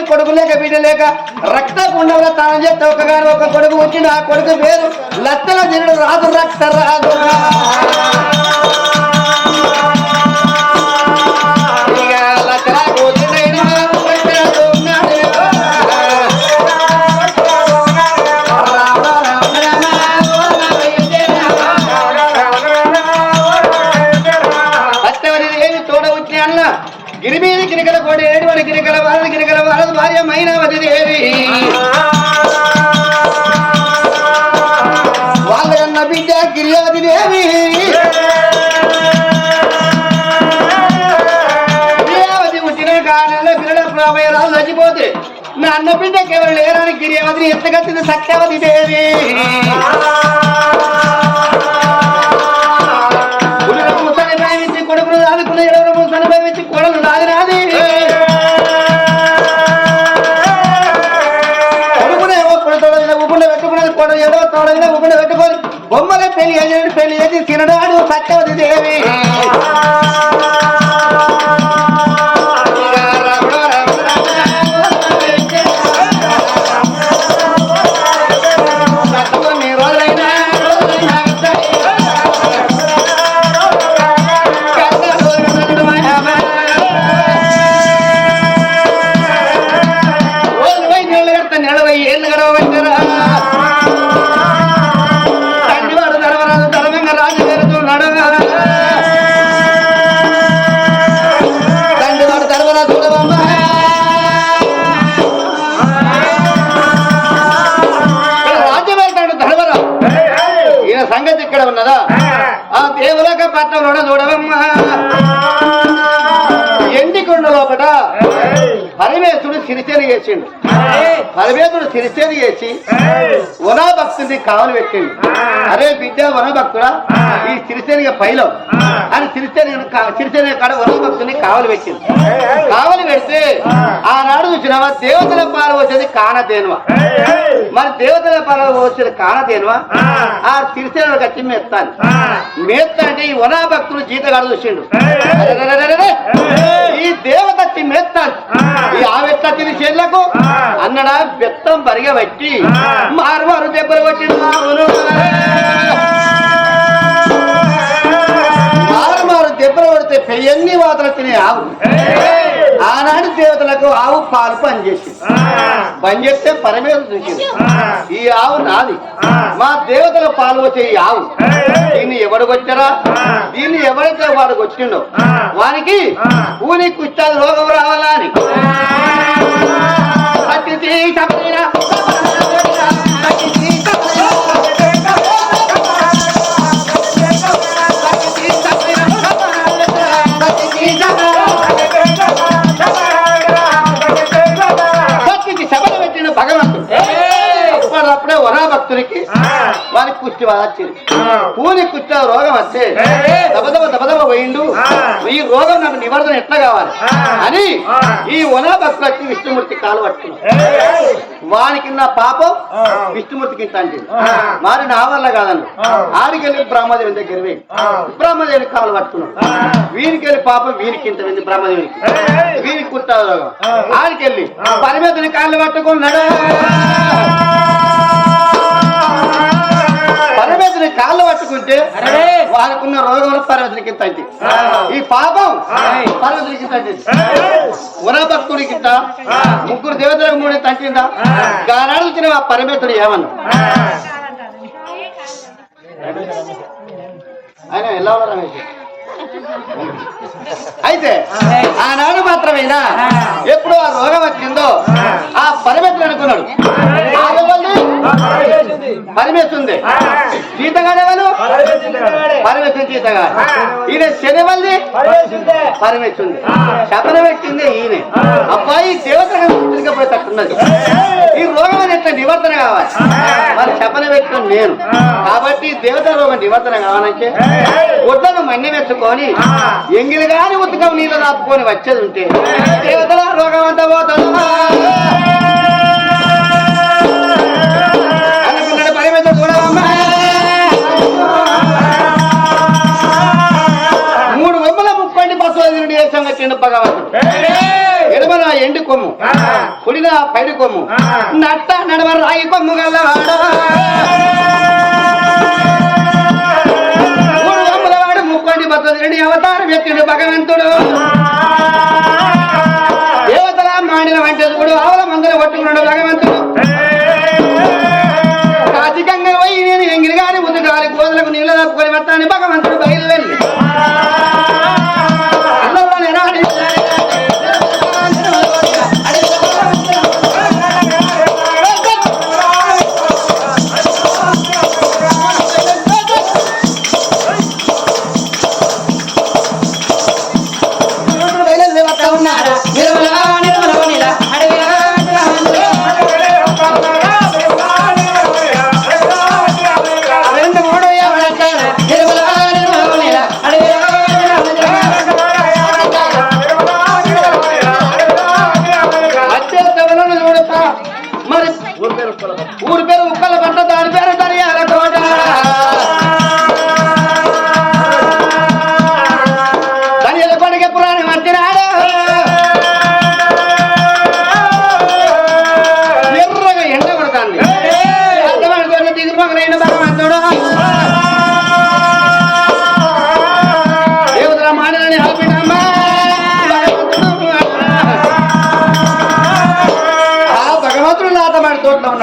సత్యవతి కొడుకు లేక బిడ్డ లేక రక్త కుండంలో తాను చేస్తే ఒకగాని ఒక కొడుకు వచ్చిన ఆ కొడుకు పేరు లత్తల దినుడు రాదు రక్త రాదు. లేరని గిరియావతిని ఎత్తగత్తింది సత్యవతి దేవి. గుడిలో కొడుకును దాదుకున్న ఎడవరు ముసలి కొడలు దాదినాది కొడుకునేమో కొడుతోడ ఉప్పుండ పెట్టుకున్నది కొడ ఎడవ తోడగిన ఉప్పుండ పెట్టుకొని పెళ్ళి పెళ్ళి చేసి తినడాడు సత్యవతి దేవి. సిరిచేని చేసిండు పరమేశ్వరుడు సిరిచేని చేసి వనా భక్తుడిని కావలి పెట్టిండు. అరే బిడ్డ వన భక్తుడా ఈ సిరిసేనిగా పైలో. అని సిరిసేని సిరిసేని కాడ వన భక్తుడిని కావలి పెట్టింది. కావలి పెడితే ఆనాడు చూసినావా? దేవతల పాలు వచ్చేది కానదేనువా? మరి దేవతల పాలు వచ్చేది కానదేనువా? ఆ. సిరిసేన కచ్చి మెత్తాను. మేత్త అంటే ఈ వనా భక్తుడు జీతగాడు చూసిండు! ఈ దేవత వచ్చి మేత్తాను. ఈ ఆవెత్త తిని చేతులకు అన్నడా బెత్తం బరిగా పెట్టి మారు మారు దెబ్బలు కొట్టిండు పెయ్యన్ని వాతలు తినే ఆవు? ఆనాడు దేవతలకు ఆవు పాలు పనిచేసింది. పని చేస్తే పరమేశ్వరు చూసింది ఈ ఆవు నాది. మా దేవతల పాలు వచ్చే ఈ ఆవు. దీన్ని ఎవడు కొట్టారా? దీన్ని ఎవరైతే వాడికి వచ్చిండో వానికి కూని కుచ్చాలు రోగం రావాలా అని వారికి కుష్టి వచ్చింది పూని కుష్టి రోగం వస్తే దబదబ దబదబ పోయిండు. ఈ రోగం నాకు నివారణ ఎట్లా కావాలి? అని ఈ వనా భక్తులు వచ్చి విష్ణుమూర్తి కాలు పట్టుకున్నాడు. వానికి నా పాపం విష్ణుమూర్తికి ఇంత అంటే మరి నా వల్ల కాదన్న ఆడికెళ్ళి బ్రహ్మదేవుని దగ్గర పోయి. బ్రహ్మదేవుని కాలు పట్టుకున్నాడు. వీనికి వెళ్ళి పాపం వీనికి ఇంత ఉంది బ్రహ్మదేవునికి. వీనికి కుట్ట రోగం. ఆడికెళ్ళి పరిమితిని కాళ్ళు పట్టుకున్నాడు? పట్టుకుంటే వాళ్ళకున్న రోగంలో పరమేశ్వరికి తగ్గి ఈ పాపం పరమేశ్వరికి తగ్గి ఉనభక్తుడికి ముగ్గురు దేవతలకు మూడు తంటిందా గానాడు వచ్చిన ఆ. పరమేశ్వరుడు ఏమన్నా? ఆయన ఎలా ఉన్నారు అయితే ఆనాడు మాత్రమేనా? ఎప్పుడు ఆ రోగం వచ్చిందో ఆ. పరిమెత్తులు అనుకున్నాడు. ఆడవాళ్ళు పరిమెత్తుంది జీతగాడేవాళ్ళు పరిమెత్తుంది జీతగాడు. ఈయన శనివల్లి పరిమెత్తుంది శపన పెట్టింది ఈయన. అబ్బాయి దేవతగా తిరగపోయేటట్టున్నది ఈ రోగం అనేది ఎట్లా నివర్తన కావాలి? మరి శపన పెట్టిన నేను. కాబట్టి దేవత రోగం నివర్తన కావాలంటే గుడ్డను మన్య మెచ్చుకొని ఎంగిలి గాని ఉతకం నీళ్ళు దాపుకొని వచ్చేది ఉంటే దేవతల రోగం అంతా పోతుందా. కట్టిండు భగవంతుడు ఎడమన ఎండి కొమ్ము. కుడిన పైడి కొమ్ము. నట్ట నడమ రాగి కొమ్ము గల్లవాడు మూడు బొమ్మల వాడు ముక్కండి వదిలిండి అవతారం ఎత్తిండు భగవంతుడు.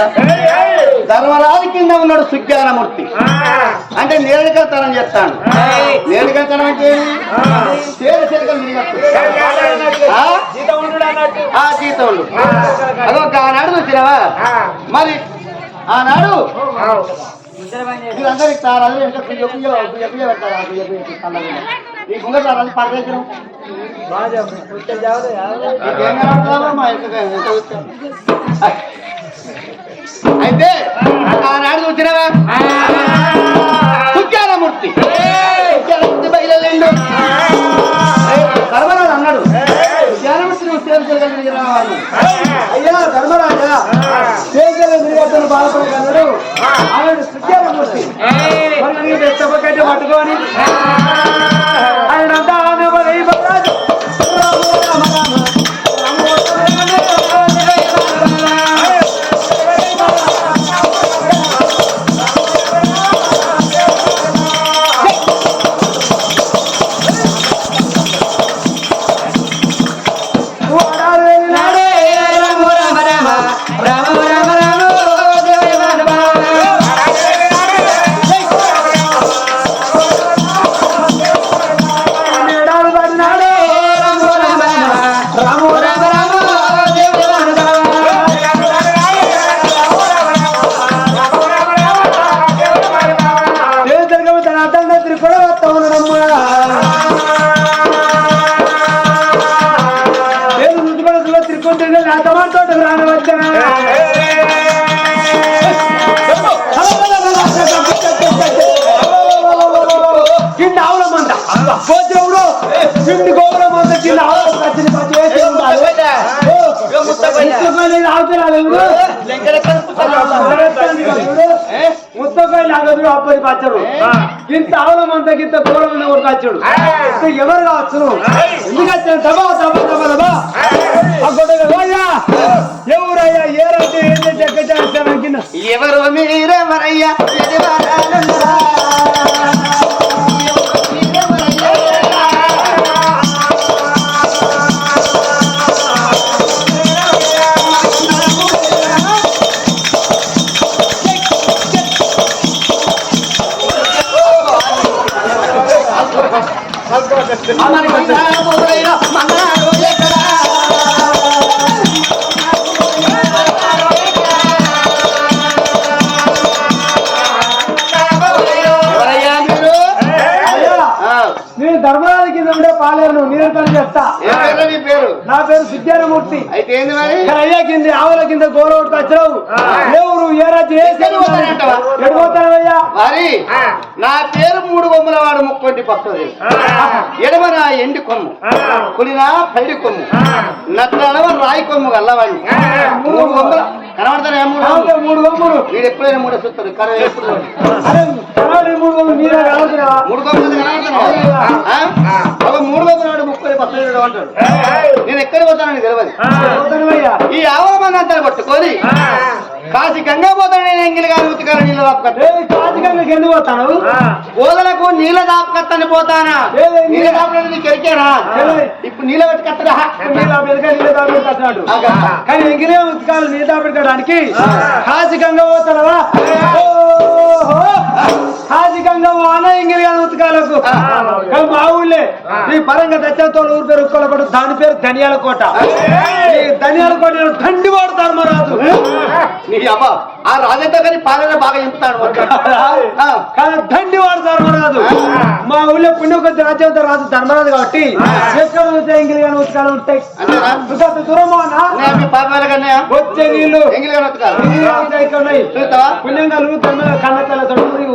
ఉన్నాడు ధర్మరాజు కింద ఉన్నాడు సుజ్ఞానమూర్తి. అంటే నేడుకల్తనం చెప్తాను నేడుకల్తనం అంటే తిరిగట్టు. ఆ? ఆ? జీతంలో. అదో ఆనాడు చూసినావా? మరి ఆనాడు వీళ్ళందరూ ఇస్తారు. ఈ గుంగ సార్ అది పడేసినాం నీకేం కనబడుతుందమ్మా? మా యొక్క ఎంత వచ్చాం? అయితే ఆనాడు చూసినావా? సుజ్ఞానమూర్తి ధర్మరాజు అన్నాడు. సుజ్ఞానమూర్తి నువ్వు సేవ చేయగలిగిన వాళ్ళు అయ్యా ధర్మరాజా సేవలు బాధపడగలడు ఆయన సుజ్ఞానమూర్తి పట్టుకొని అప్పటి పచ్చడు ఇంత మంద గింత గోడ ఉన్న ఒక కచ్చుడు ఎవరు కావచ్చు? ఎందుకు ఏంది మరి? అయ్యా కింద ఆవుల కింద గోరవట్టుకు వచ్చినావు. ఎవరు ఏ రాజు? ఎడిపోతానయ్యా మరి నా పేరు మూడు బొమ్మల వాడు ముక్కొంటి పక్కది ఎడమ నా ఎండి కొమ్ము. కుడినా పైడి కొమ్ము. నట్లనవ రాయి కొమ్ము గల్లవాడిని. మూడు బొమ్మల మూడు? మూడు ఎప్పుడైనా మూడు ఎప్పుడు మీరే అంటాడు. నేను ఎక్కడ పోతానని తెలియదు ఈ ఆవుల మంది అంతా పట్టుకొని కాసి గంగా పోతాను నేను ఎంగిలి నీళ్ళ ఏ కాచికంగా ఎందుకు పోతాను? గోదలకు నీళ్ళ దాపుకత్తని పోతానా? నీళ్ళ దాపుకత్తని నీకు ఎరికేనా. ఇప్పుడు నీళ్ళ పెట్టుకత్తడా నీళ్ళ నీళ్ళ దాబెట్టి కట్టినాడు కానీ ఎంగిలే ఉతకాలు నీ కాచికంగా పోతాడవా ఓహో! కాచికంగా వాన ఎంగిలి ఉతకాలకు. మా ఊళ్ళే ఈ పరంగా తెచ్చతో ఊరి పేరు ఉక్కలపడు దాని పేరు ధనియాల కోట. ఈ ధనియాల కోట దండి వాడతారు మరాజు నీ అమ్మ ఆ రాజంతా కానీ పాలన బాగా ఆ. కానీ దండి వాడతారు మరాజు మా ఊళ్ళో పుణ్య కొద్ది రాజ్యంతో రాజు ధర్మరాజు కాబట్టి ఎక్కడ ఉంటే ఎంగిలి కానీ ఉతకాలు ఉంటాయి. మీ వచ్చే నీళ్ళు. ఉతకాలి. చూస్తావా? పుణ్యంగా కన్న తొడుగురి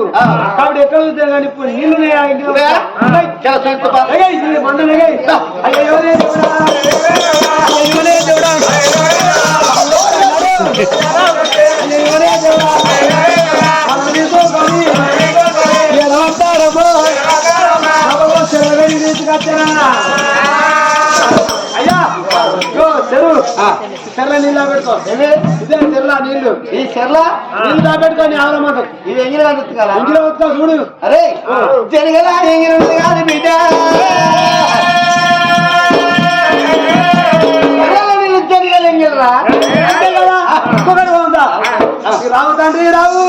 చూస్తే కానీ ఇప్పుడు నీళ్ళు. ఎలా చెర్ల నీళ్ళు పెట్టుకో ఇదే చెర్ల నీళ్ళు ఈ చెర్ల నీళ్ళు ఇది ఎంగిలి కానీ ఉతకాలా ఇంట్లో వస్తా చూడు. అరే జరగల ఎంగిలి ఉంది కాదు బిడ్డ. అంతే ఇంకొకటి ఉందా రావు తండ్రి రావు.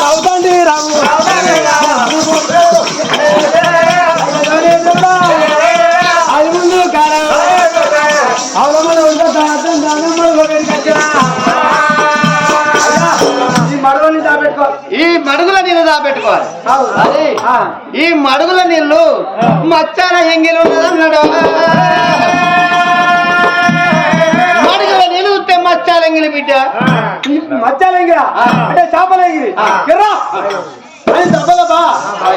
రావు తండ్రి రావు. దాపెట్టుకోవాలి. ఈ మడుగుల నీళ్ళు మచ్చాల ఎంగిలి ఉన్నదన్నాడు మడుగుల నీళ్ళు చూస్తే మచ్చాల ఎంగిలి బిడ్డ. ఈ మధ్యాహ్నం అంటే చేపలేగిరి అని దెబ్బలబా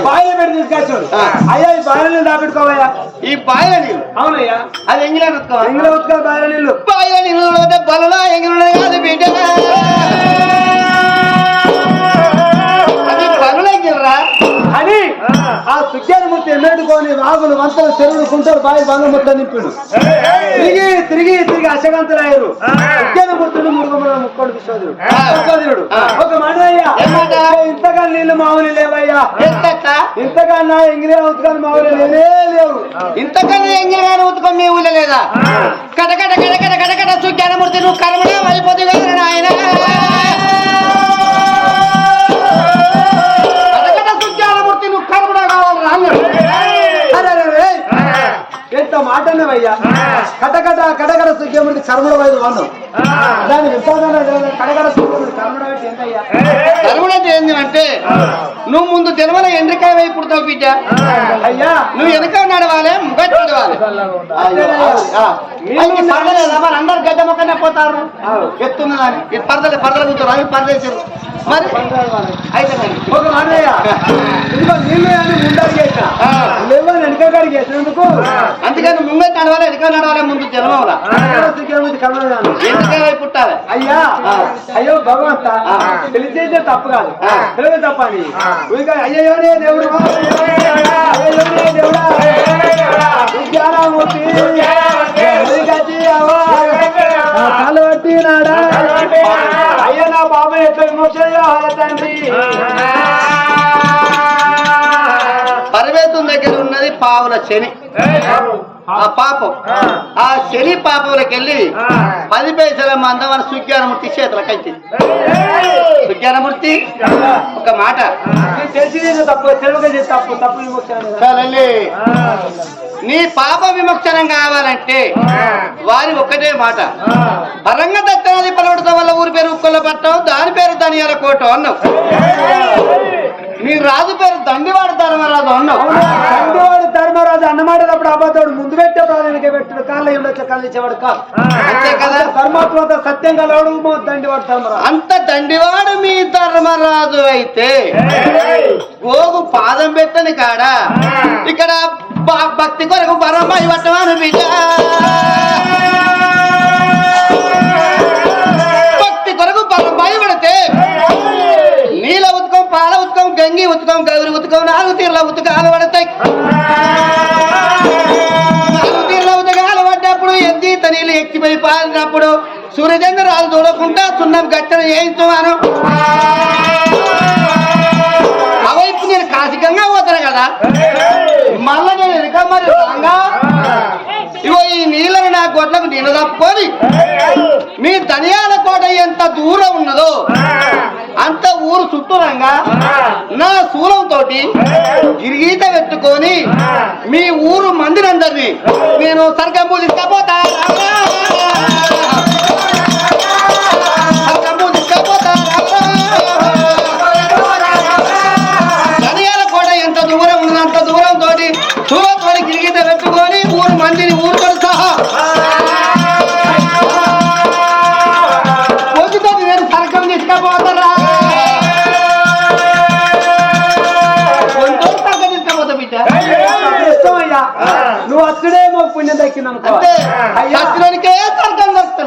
బాయిలో పెట్టి తీసుకొచ్చాడు. అయ్యా ఈ బాయిల దాపెట్టుకోవయ్యా. ఈ బాయిల నీళ్ళు? అవునయ్యా. అది ఎంగిలి అనుకోవాలి ఇంగ్లో ఉత్తుకో బాయిల నీళ్ళు? బాయిల నీళ్ళు బలలో ఎంగిలి కాదు బిడ్డ. ఆ సుఖ్యానమూర్తి ఎన్నడుకొని వాగులు వంతలు చెరువులు కుంటలు బాయి బంగ ముద్ద నింపుడు. తిరిగి తిరిగి తిరిగి అశగంతులయ్యారు సుఖ్యానమూర్తుడు మురుగుమల ముక్కోడు విశ్వదుడు విశ్వదుడు ఒక మాట అయ్యా ఏం మాట? ఇంతగా నీళ్ళు మామూలు లేవయ్యా. ఇంతగా నా ఎంగిలే ఉత్తుకొని మామూలు లేనే లేవు ఇంతకన్నా ఎంగిలిగానే ఉతుకం మీ ఊళ్ళో లేదా? కటకట కటకట కటకట సుజ్ఞానమూర్తి నువ్వు కటకట సుఖ్యముడికి కర్మడ వైదు వన్ను దాని కర్మడ కర్మడంటే ఏంది అంటే నువ్వు ముందు జన్మల ఎండ్రికాయ వైపు పుడతావు బిడ్డ. అయ్యా. నువ్వు వెనక నడవాలి? మరి అందరు గడ్డ మొక్కనే పోతారు. ఎత్తున్నదని ఈ పరదలు పరదలు కూర్చోరు అవి పరదేశారు. మరి? అయితే మరి. ఒక మాట ఇదిగో నీళ్ళు అని ముందరికి అందుకని ముంగట నడవాలి వెనక నడవాలి ముందు వైపు పుట్టాలి? అయ్యా. అయ్యో భగవంత. తెలిసేదే తప్పు కాదు. తెలియదు తప్ప అని అయ్యయోనే దేవుడు అయ్యయోనే దేవుడా విద్యారామూర్తి అయ్యా నా బాబాయ్ ఎట్లా తండ్రి. పరవేతం దగ్గర పావుల శని. ఆ పాపం. ఆ. శని పాపంలోకి వెళ్ళి పది పైసల మందం సుజ్ఞానమూర్తి చేతులకు వచ్చింది సుజ్ఞానమూర్తి ఒక మాట. నీ పాప విమోచనం కావాలంటే వారి ఒక్కటే మాట. బలంగా దత్తనది పలవడటం వల్ల ఊరి పేరు ఉక్కుల పట్టం దాని పేరు ధనియాల కోట అన్నావు. నీ రాజు పేరు దండివాడు ధర్మరాజు అన్నావు. తండ్రివాడు ధర్మరాజు అన్నమాటప్పుడు అబద్ధుడు ముందు పెట్టే ప్రాధాన్యత పెట్టాడు. కాళ్ళ కళ్ళు ఇచ్చేవాడు కాదు? అంతే కదా ధర్మాత్మత సత్యం కలవడు దండివాడు ధర్మరాజు. అంత దండివాడు మీ ధర్మరాజు అయితే గోగు పాదం పెట్టని కాడ? ఇక్కడ భక్తి కొరకు పరమాయి పట్టమాను బిడ్డ. నాలుగు ఉతకాలు పడతాయి నాలుగు ఉతకాలు పడ్డప్పుడు ఎద్ది నీళ్ళు ఎక్కిపోయి పారినప్పుడు సూర్యచంద్రాలు చూడకుండా సున్నం గట్టన చేయించున్నాను ఆ వైపు నేను కాసికంగా పోతాను కదా. మళ్ళా నేను వెనుక మరి ఇగో ఈ నీళ్ళని నా గొడ్లకు నీళ్ళు తప్పుకొని మీ ధనియాల కోట ఎంత దూరం ఉన్నదో అంత ఊరు చుట్టూరంగా నా శూలంతో గిరిగీత పెట్టుకొని మీ ఊరు మందిరందరినీ నేను సర్గంబు తీసుకపోతా సర్గంబు నువ్వు అచ్చుడే మాకు పుణ్యం దక్కింది అనుకో.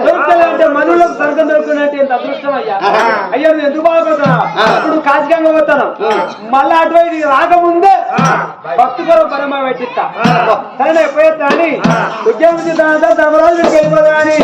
దొరుకుతుందంటే మనులకు స్వర్గం దొరుకున్నట్టు ఎంత అదృష్టం అయ్యా. అయ్యా నువ్వు ఎందుకు బాగుపోతున్నా ఆ. ఇప్పుడు కాశీగంగా పోతాను. మళ్ళా అటువైపు ఇది రాకముందే భక్తి కొరకు పరమ పెట్టిస్తా. సరే పోయేస్తా అని ఉద్యోగం చేద్దాం ధర్మరాజు వీడికి వెళ్ళిపోతా అని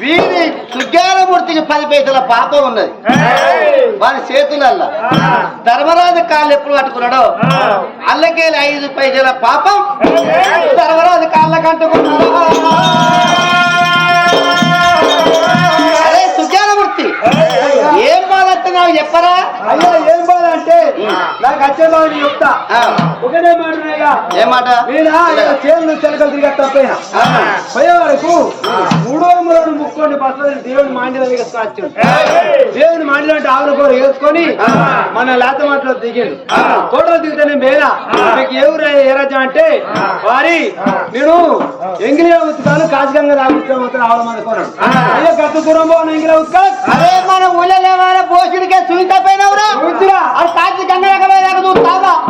వీరి సుజ్ఞానమూర్తికి పది పైసల పాపం ఉన్నది. వారి చేతులల్లా. ధర్మరాజు కాళ్ళు ఎప్పుడు పట్టుకున్నాడో? అల్లకేలి ఐదు పైసల పాపం. ధర్మరాజు కాళ్ళ కంటుకున్నాడు ఏం బాధస్తున్నావు చెప్పరా? అయ్యా ఏం బాధ అంటే నాకు వచ్చే బాధ నేను చెప్తా. ఒకటే మాటగా ఏ మాట? చేతులు చిలకలు తిరిగి తప్పైనా. పోయే వరకు మూడో మూడు ముక్కోండి బస్సులు దేవుని మాండిలో వేసుకొచ్చు దేవుని మాండిలో అంటే ఆవుల కూర వేసుకొని మన లేత మాటలో దిగాడు. తోటలో దిగితేనే మేళ మీకు ఏ ఊరు ఏ రాజ్యం అంటే వారి నేను ఎంగిలి కాశీగంగా రామకృష్ణ ఉత్తరం ఆవుల మంది కొన్నాడు అయ్యో గత దూరం పోను ఎంగిలి ఉత్తుకా అరే మన ఊళ్ళో ఏమైనా పోషుడికే సునీత పోయినవురా.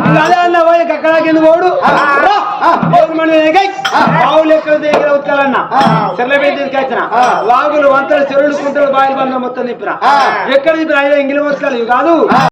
అది అదే అన్న పోయి అక్కడ. బావులు ఎక్కడ దగ్గర తీసుకొచ్చిన. వాగులు వంతలు చెరువులు కుంటలు బావి బంధం మొత్తం ఆ. ఎక్కడ నింపిన అయ్యా ఇంగిలి ఇవి కాదు.